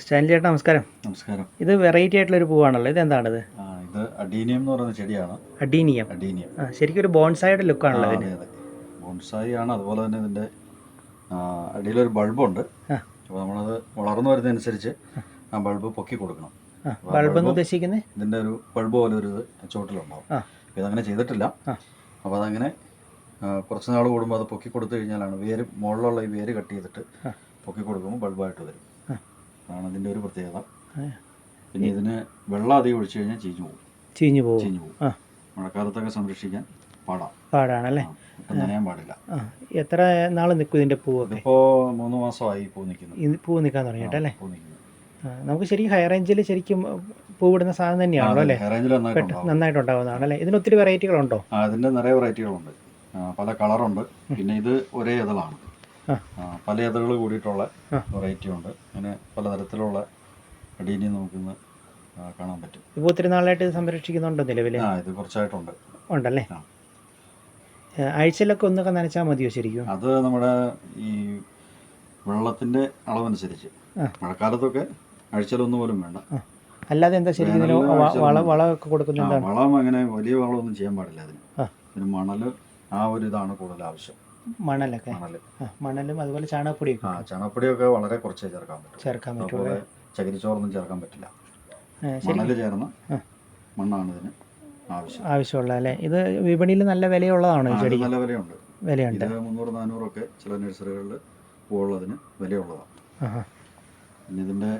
Stanley ചേട്ടാ നമസ്കാരം. നമസ്കാരം. ഇത് വെറൈറ്റി ആയിട്ടുള്ള ഒരു പൂവാണല്ലോ. ഇത് എന്താണിത് ഇത് അഡീനിയം എന്ന് പറയുന്ന ചെടിയാണ്. അഡീനിയം. അഡീനിയം. ആ ശരിക്കും ഒരു ബോൺസായുടെ ലുക്കാണല്ലോ ഇതിന്. ബോൺസായി ആണ് അതുപോലെ തന്നെ ഇതിന്റെ അടിയിലൊരു ബൾബുണ്ട്. അപ്പോൾ നമ്മളത് വളർന്നു വരുന്നതനുസരിച്ച് ആ. ബൾബ് പൊക്കി കൊടുക്കണം. ബൾബ് എന്ന് ഉദ്ദേശിക്കുന്നത് ഇതിന്റെ ഒരു ബൾബ് പോലെ ഒരു ചോട്ടിലുണ്ടാവും ഇതങ്ങനെ ചെയ്തിട്ടില്ല. അപ്പോൾ അതങ്ങനെ കുറച്ച് നാൾ കൂടുമ്പോൾ അത് പൊക്കി കൊടുത്തു കഴിഞ്ഞാലാണ് വേര് മുകളിലുള്ള ഈ വേര് കട്ട് ചെയ്തിട്ട് പൊക്കി കൊടുക്കുമ്പോൾ ബൾബായിട്ട് വരും. അതാണ് ഇതിന്റെ ഒരു പ്രത്യേകത. പിന്നെ ഇതിന് വെള്ളം അധികം ഒഴിച്ചു കഴിഞ്ഞാൽ ചീഞ്ഞു പോകും. ചീഞ്ഞു പോകും. ചീഞ്ഞു പോകും. ആ. മഴക്കാലത്തൊക്കെ സംരക്ഷിക്കാൻ പാടാം. പാടാണല്ലേ? നനയാൻ പാടില്ല. എത്ര നാൾ നിൽക്കും ഇതിന്റെ പൂവൊക്കെ? മൂന്ന് മാസമായി പൂ നിൽക്കുന്നു. പൂ നിൽക്കാൻ തുടങ്ങിയിട്ടല്ലേ നമുക്ക് ശരിക്കും ഹൈ റേഞ്ചിൽ ശരിക്കും പൂവിടുന്ന സാധനം തന്നെയാണല്ലോ അല്ലേ? നന്നായിട്ടുണ്ടാവുന്നതാണ് അല്ലേ? ഇതിന് ഒത്തിരി വെറൈറ്റികളുണ്ടോ ഇതിന്റെ നിറയെ വെറൈറ്റികളുണ്ട് പല കളറുണ്ട്. പിന്നെ ഇത് ഒരേ ഇതളാണ്. പല ഇതകൾ കൂടിയിട്ടുള്ള. വെറൈറ്റി ഉണ്ട്. അങ്ങനെ പലതരത്തിലുള്ള അടീനി നമുക്കിന്ന് കാണാൻ പറ്റും. ഇപ്പോൾ ഒത്തിരി നാളായിട്ട് ഇത് സംരക്ഷിക്കുന്നുണ്ടോ നിലവിൽ ആ ഇത് കുറച്ചായിട്ടുണ്ട്. ഉണ്ടല്ലേ? ആഴ്ചയിലൊക്കെ ഒന്നൊക്കെ നനച്ചാൽ മതിയോ ശരിക്കും? അത് നമ്മുടെ ഈ വെള്ളത്തിന്റെ അളവനുസരിച്ച്. മഴക്കാലത്തൊക്കെ ആഴ്ചയിലൊന്നും പോലും വേണ്ട. അല്ലാതെ എന്താ ശരിക്കും വള വളമൊക്കെ ആ, വളം അങ്ങനെ വലിയ വളമൊന്നും ചെയ്യാൻ പാടില്ല അതിന്. പിന്നെ മണൽ ആ ഒരു ഇതാണ് കൂടുതൽ ആവശ്യം മണലൊക്കെ? മണലും. അതുപോലെ ചാണകപ്പൊടിയൊക്കെ ആ ചണപ്പൊടിയൊക്കെ വളരെ കുറച്ചേ ചേർക്കാൻ പറ്റും. ചേർക്കാൻ പറ്റുള്ളൂ അതുപോലെ ചകിരിച്ചോറൊന്നും ചേർക്കാൻ പറ്റില്ല. ആ, ശരി. മണൽ ചേർന്ന ആ. മണ്ണാണ് ഇതിന് ആവശ്യം. ആവശ്യമുള്ള അല്ലേ? ഇത് വിപണിയിൽ നല്ല വിലയുള്ളതാണ് ഈ ആ, ഇത് ചെടിക്ക്? നല്ല വിലയുണ്ട്. വിലയുണ്ട്. ഇത് മുന്നൂറ് നാനൂറൊക്കെ ചില നഴ്സറികളിൽ പൂവുള്ളതിന് വിലയുള്ളതാണ്. ആഹാ. പിന്നെ ഇതിന്റെ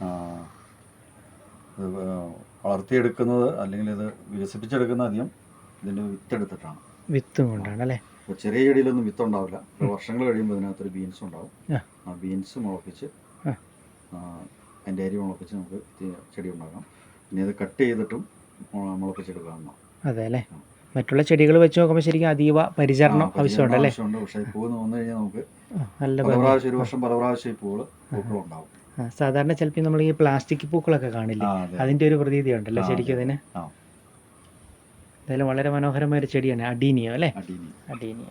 ആ, ഇത് വളർത്തിയെടുക്കുന്നത് അല്ലെങ്കിൽ ഇത് വികസിപ്പിച്ചെടുക്കുന്ന അധികം ഇതിന്റെ വിത്തെടുത്തിട്ടാണ്. വിത്തും കൊണ്ടാണ് അല്ലേ? അപ്പോൾ ചെറിയ ചെടിയിലൊന്നും വിത്തുണ്ടാവില്ല വർഷങ്ങൾ കഴിയുമ്പോൾ ഇതിനകത്തൊരു ബീൻസ് ഉണ്ടാവും. ആ. ബീൻസ് മുളപ്പിച്ച് അതിന്റെ അരി മുളപ്പിച്ച് നമുക്ക് ചെടി ഉണ്ടാക്കാം. പിന്നെ അത് കട്ട് ചെയ്തിട്ടും മുള- മുളപ്പിച്ചെടുക്കാവുന്ന അതെ അല്ലേ? മറ്റുള്ള ചെടികൾ വെച്ച് നോക്കുമ്പോൾ ശരിക്കും അതീവ പരിചരണം ആവശ്യമുണ്ട് അല്ലേ? പക്ഷേ പൂ വന്നു കഴിഞ്ഞാൽ നമുക്ക് നല്ല പ്രാവശ്യം ഒരു വർഷം പല പ്രാവശ്യം പൂവ് പൂക്കളുണ്ടാവും സാധാരണ ചിലപ്പോൾ നമ്മൾ ഈ പ്ലാസ്റ്റിക് പൂക്കളൊക്കെ കാണില്ല? അതിന്റെ ഒരു പ്രതീതി ഉണ്ടല്ലോ ശരിക്കും അതെ. അതിന്. എന്തായാലും വളരെ മനോഹരമായ ഒരു ചെടിയാണ് അഡീനിയോ അല്ലേ? അഡീനിയോ